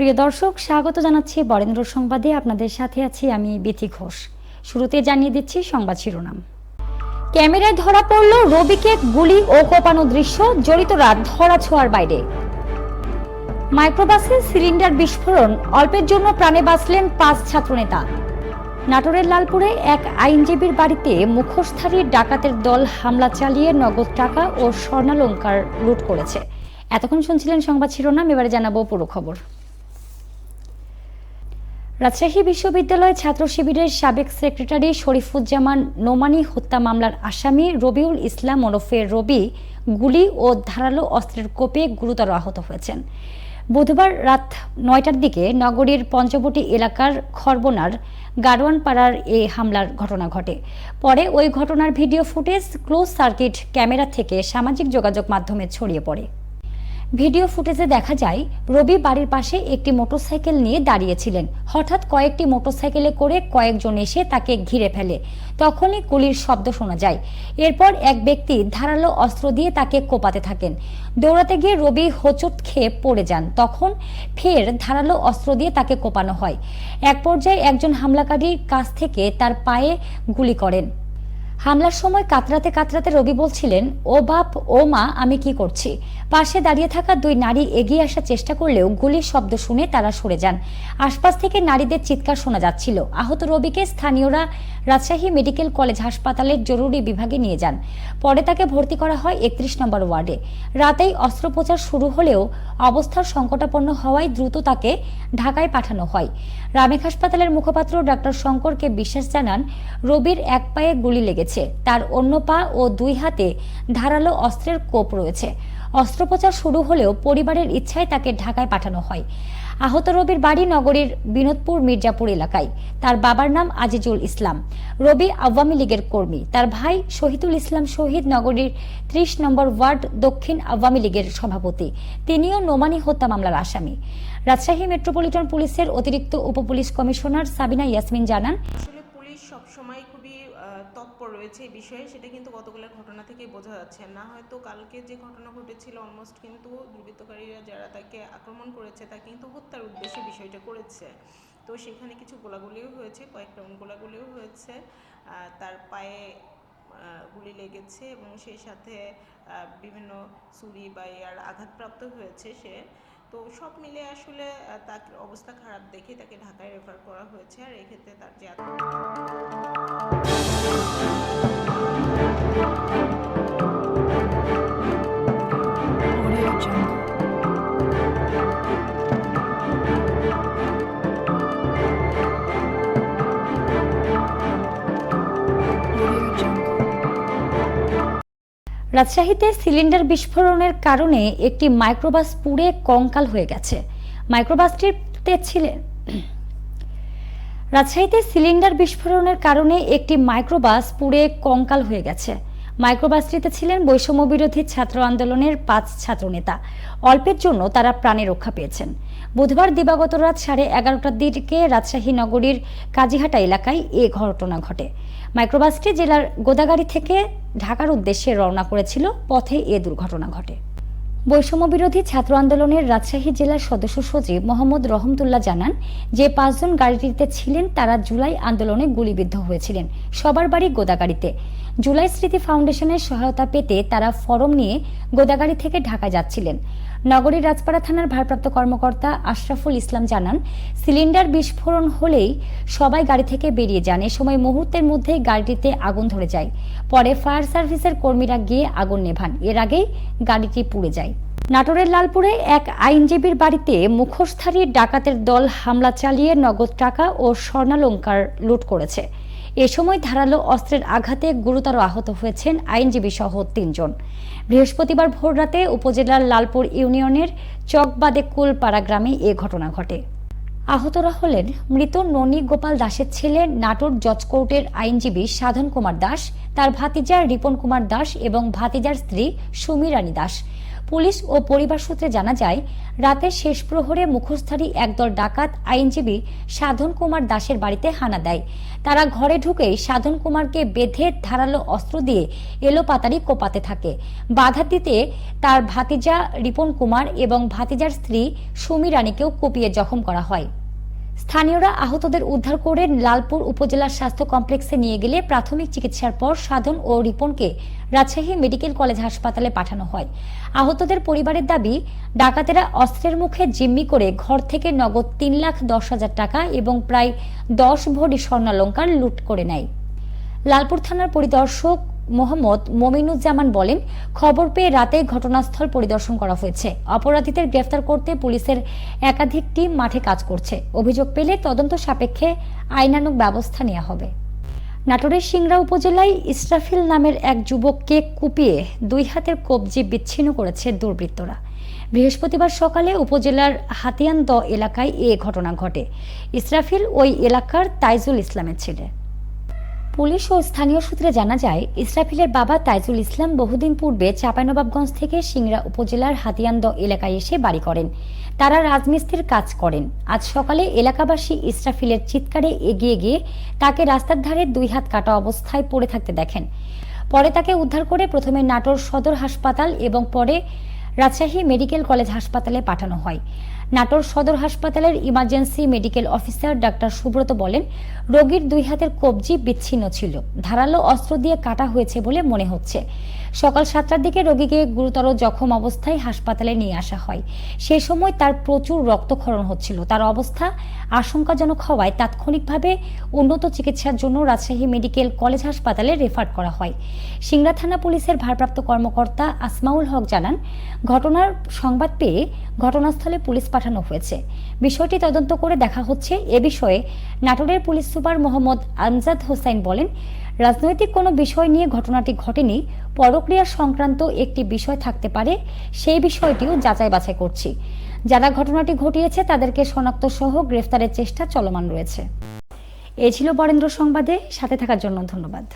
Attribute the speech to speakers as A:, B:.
A: প্রিয় দর্শক, স্বাগত জানাচ্ছি বরেন্দ্র সংবাদে। আপনাদের সাথে আছি আমি বিথি ঘোষ। শুরুতে জানিয়ে দিচ্ছি সংবাদ শিরোনাম। ক্যামেরায় ধরা পড়ল রবিকে গুলি ও কোপানো দৃশ্য জড়িতরা ধরা ছোঁয়ার বাইরে। মাইক্রোবাসে সিলিন্ডার বিস্ফোরণ, অল্পের জন্য প্রাণে বাঁচলেন পাঁচ ছাত্রনেতা। নাটোরের লালপুরে এক আইনজীবীর বাড়িতে মুখোশধারী ডাকাতের দল হামলা চালিয়ে নগদ টাকা ও স্বর্ণালঙ্কার লুট করেছে। এতক্ষণ শুনছিলেন সংবাদ শিরোনাম, এবারে জানাব পুরো খবর। রাজশাহী বিশ্ববিদ্যালয় ছাত্র শিবিরের সাবেক সেক্রেটারি শরীফুজ্জামান নোমানি হত্যা মামলার আসামি রবিউল ইসলাম ওরফে রবি গুলি ও ধারালো অস্ত্রের কোপে গুরুতর আহত হয়েছেন। বুধবার রাত নয়টার দিকে নগরীর পঞ্চবটি এলাকার খরবনার গাড়োয়ানপাড়ার এই হামলার ঘটনা ঘটে। পরে ওই ঘটনার video footage close circuit camera থেকে সামাজিক যোগাযোগ মাধ্যমে ছড়িয়ে পড়ে। ভিডিও ফুটেজে দেখা যায়, রবি বাড়ির পাশে একটি মোটরসাইকেল নিয়ে দাঁড়িয়েছিলেন। হঠাৎ কয়েকটি মোটরসাইকেলে করে কয়েকজন এসে তাকে ঘিরে ফেলে। তখনই গুলির শব্দ শোনা যায়। এরপর এক ব্যক্তি ধারালো অস্ত্র দিয়ে তাকে কোপাতে থাকেন। দৌড়াতে গিয়ে রবি হোঁচট খেয়ে পড়ে যান। তখন ফের ধারালো অস্ত্র দিয়ে তাকে কোপানো হয়। এক পর্যায়ে একজন হামলাকারীর কাছ থেকে তার পায়ে গুলি করেন। হামলার সময় কাতরাতে কাতরাতে রবি বলছিলেন, ও বাপ, ও মা, আমি কি করছি? পাশে দাঁড়িয়ে থাকা দুই নারী এগিয়ে আসার চেষ্টা করলেও গুলির শব্দ শুনে তারা সরে যান। আশপাশ থেকে নারীদের চিৎকার শোনা যাচ্ছিল। আহত রবিকে স্থানীয়রা রাজশাহী মেডিকেল কলেজ হাসপাতালের জরুরি বিভাগে নিয়ে যান। পরে তাকে ভর্তি করা হয় একত্রিশ নম্বর ওয়ার্ডে। রাতেই অস্ত্রোপচার শুরু হলেও অবস্থার সংকটাপন্ন হওয়ায় দ্রুত তাকে ঢাকায় পাঠানো হয়। রামেক হাসপাতালের মুখপাত্র ডাক্তার শঙ্করকে বিশ্বাস জানান রবির এক পায়ে গুলি লেগেছে। তার অন্য পা ও দুই হাতে ধারালো অস্ত্রের কোপ রয়েছে। অস্ত্রোপচার শুরু হলেও পরিবারের ইচ্ছায় তাকে ঢাকায় পাঠানো হয়। আহত রবির বাড়ি নগরীর বিনোদপুর মির্জাপুর এলাকায়। তার বাবার নাম আজিজুল ইসলাম। রবি আওয়ামী লীগের কর্মী। তার ভাই শহীদুল ইসলাম শহীদ নগরীর ত্রিশ নম্বর ওয়ার্ড দক্ষিণ আওয়ামী লীগের সভাপতি। তিনিও নোমানি হত্যা মামলার আসামি। রাজশাহী মেট্রোপলিটন পুলিশের অতিরিক্ত উপপুলিশ কমিশনার সাবিনা ইয়াসমিন জানান
B: পুলিশ সবসময় তৎপর রয়েছে এই বিষয়ে, সেটা কিন্তু গতকালের ঘটনা থেকে বোঝা যাচ্ছে। না হয়তো কালকে যে ঘটনা ঘটেছিল অলমোস্ট কিন্তু দুর্বৃত্তকারীরা যারা তাকে আক্রমণ করেছে তা কিন্তু হত্যার উদ্দেশ্যে বিষয়টা করেছে। তো সেখানে কিছু গোলাগুলিও হয়েছে, কয়েক রাউন্ড গোলাগুলিও হয়েছে। তার পায়ে গুলি লেগেছে এবং সেই সাথে বিভিন্ন ছুরি বা ইয়ার আঘাতপ্রাপ্ত হয়েছে সে। তো সব মিলে আসলে তার অবস্থা খারাপ দেখে তাকে ঢাকায় রেফার করা হয়েছে। আর এক্ষেত্রে তার যে
A: রাজশাহীতে সিলিন্ডার বিস্ফোরণের কারণে একটি মাইক্রোবাস পুড়ে কঙ্কাল হয়ে গেছে। মাইক্রোবাসটিতে ছিলেন রাজশাহীতে সিলিন্ডার বিস্ফোরণের কারণে একটি মাইক্রোবাস পুড়ে কঙ্কাল হয়ে গেছে। মাইক্রোবাসটিতে ছিলেন বৈষম্য বিরোধী ছাত্র আন্দোলনের পাঁচ ছাত্রনেতা। অল্পের জন্য তারা প্রাণে রক্ষা পেয়েছেন। বুধবার দিবাগত রাত সাড়ে এগারোটার দিকে রাজশাহী নগরীর কাজীহাটা এলাকায় এ ঘটনা ঘটে। মাইক্রোবাসটি জেলার গোদাগাড়ি থেকে ঢাকার উদ্দেশ্যে রওনা করেছিল। পথে এ দুর্ঘটনা ঘটে। বৈষম্য বিরোধী ছাত্র আন্দোলনের রাজশাহী জেলার সদস্য সচিব মোহাম্মদ রহমতুল্লাহ জানান, যে পাঁচজন গাড়িটিতে ছিলেন তারা জুলাই আন্দোলনে গুলিবিদ্ধ হয়েছিলেন। সবার বাড়ি গোদাগাড়িতে। জুলাই স্মৃতি ফাউন্ডেশনের সহায়তা পেতে তারা ফরম নিয়ে গোদাগাড়ি থেকে ঢাকা যাচ্ছিলেন। নগরীর রাজপাড়া থানার ভারপ্রাপ্ত কর্মকর্তা আশরাফুল ইসলাম জানান, সিলিন্ডার বিস্ফোরণ হলেই সবাই গাড়ি থেকে বেরিয়ে যান। এ সময় মুহূর্তের মধ্যে গাড়িটিতে আগুন ধরে যায়। পরে ফায়ার সার্ভিসের কর্মীরা গিয়ে আগুন নেভান। এর আগেই গাড়িটি পুড়ে যায়। নাটোরের লালপুরে এক আইনজীবীর বাড়িতে মুখোশধারী ডাকাতের দল হামলা চালিয়ে নগদ টাকা ও স্বর্ণালঙ্কার লুট করেছে। এ সময় ধারালো অস্ত্রের আঘাতে গুরুতর আহত হয়েছেন আইনজীবী সহ তিনজন। বৃহস্পতিবার ভোররাতে উপজেলার লালপুর ইউনিয়নের চকবাদে কুলপাড়া গ্রামে এ ঘটনা ঘটে। আহতরা হলেন মৃত ননী গোপাল দাসের ছেলে নাটোর জজ কোর্টের আইনজীবী সাধন কুমার দাস, তার ভাতিজা রিপন কুমার দাস এবং ভাতিজার স্ত্রী সুমি রানী দাস। পুলিশ ও পরিবার সূত্রে জানা যায়, রাতের শেষ প্রহরে মুখোশধারী একদল ডাকাত আইনজীবী সাধন কুমার দাসের বাড়িতে হানা দেয়। তারা ঘরে ঢুকেই সাধন কুমারকে বেঁধে ধারালো অস্ত্র দিয়ে এলোপাতারি কোপাতে থাকে। বাধা দিতে তার ভাতিজা রিপন কুমার এবং ভাতিজার স্ত্রী সুমি রানীকেও কুপিয়ে জখম করা হয়। স্থানীয়রা আহতদের উদ্ধার করে লালপুর উপজেলা স্বাস্থ্য কমপ্লেক্সে নিয়ে গেলে প্রাথমিক চিকিৎসার পর সাধন ও রিপনকে রাজশাহী মেডিকেল কলেজ হাসপাতালে পাঠানো হয়। আহতদের পরিবারের দাবি, ডাকাতেরা অস্ত্রের মুখে জিম্মি করে ঘর থেকে নগদ তিন লাখ দশ হাজার টাকা এবং প্রায় দশ ভরি স্বর্ণালঙ্কার লুট করে নেয়। লালপুর থানার পরিদর্শক মোহাম্মদ মমিনুজ্জামান বলেন, খবর পেয়ে রাতে ঘটনাস্থল পরিদর্শন করা হয়েছে। অপরাধীদের গ্রেফতার করতে পুলিশের একাধিক টিম মাঠে কাজ করছে। অভিযোগ পেলে তদন্ত সাপেক্ষে আইনানুগ ব্যবস্থা নেওয়া হবে। নাটোরের সিংড়া উপজেলায় ইসরাফিল নামের এক যুবককে কুপিয়ে দুই হাতের কবজি বিচ্ছিন্ন করেছে দুর্বৃত্তরা। বৃহস্পতিবার সকালে উপজেলার হাতিয়ানদ এলাকায় এ ঘটনা ঘটে। ইসরাফিল ওই এলাকার তাইজুল ইসলামের ছেলে। পুলিশ ও স্থানীয় সূত্রে জানা যায়, ইসরাফিলের বাবা তাইজুল ইসলাম বহুদিন পূর্বে চাঁপাইনবাবগঞ্জ থেকে সিংড়া উপজেলার হাতিয়ান্দ এলাকায় এসে বাড়ি করেন। তারা রাজমিস্ত্রির কাজ করেন। আজ সকালে এলাকাবাসী ইসরাফিলের চিৎকারে এগিয়ে গিয়ে তাকে রাস্তার ধারে দুই হাত কাটা অবস্থায় পড়ে থাকতে দেখেন। পরে তাকে উদ্ধার করে প্রথমে নাটোর সদর হাসপাতাল এবং পরে রাজশাহী মেডিকেল কলেজ হাসপাতালে পাঠানো হয়। নাটোর সদর হাসপাতালের emergency medical officer doctor Subrata বলেন, রোগীর দুই হাতের কবজি বিচ্ছিন্ন ছিল। ধারালো অস্ত্র দিয়ে কাটা হয়েছে বলে মনে হচ্ছে। সকাল সাতটার দিকে রোগীকে গুরুতর জখম অবস্থায় হাসপাতালে নিয়ে আসা হয়। সে সময় তার প্রচুর রক্তক্ষরণ হচ্ছিল। তার অবস্থা আশঙ্কাজনক হওয়ায় তাৎক্ষণিকভাবে উন্নত চিকিৎসার জন্য রাজশাহী মেডিকেল কলেজ হাসপাতালে রেফার করা হয়। সিংড়া থানা পুলিশের ভারপ্রাপ্ত কর্মকর্তা আসমাউল হক জানান, ঘটনার সংবাদ পেয়ে ঘটনাস্থলে পুলিশ পাঠানো হয়েছে। বিষয়টি তদন্ত করে দেখা হচ্ছে। এ বিষয়ে নাটোরের পুলিশ সুপার মোহাম্মদ আমজাদ হোসাইন বলেন রাজনৈতিক কোনো বিষয় নিয়ে ঘটনাটি ঘটেনি, পরক্রিয়া সংক্রান্ত একটি বিষয় থাকতে পারে, সেই বিষয়টিও যাচাই বাছাই করছি। যারা ঘটনাটি ঘটিয়েছে তাদেরকে শনাক্ত সহ গ্রেফতারের চেষ্টা চলমান রয়েছে। এ ছিল বরেন্দ্র সংবাদে, সাথে থাকার জন্য ধন্যবাদ।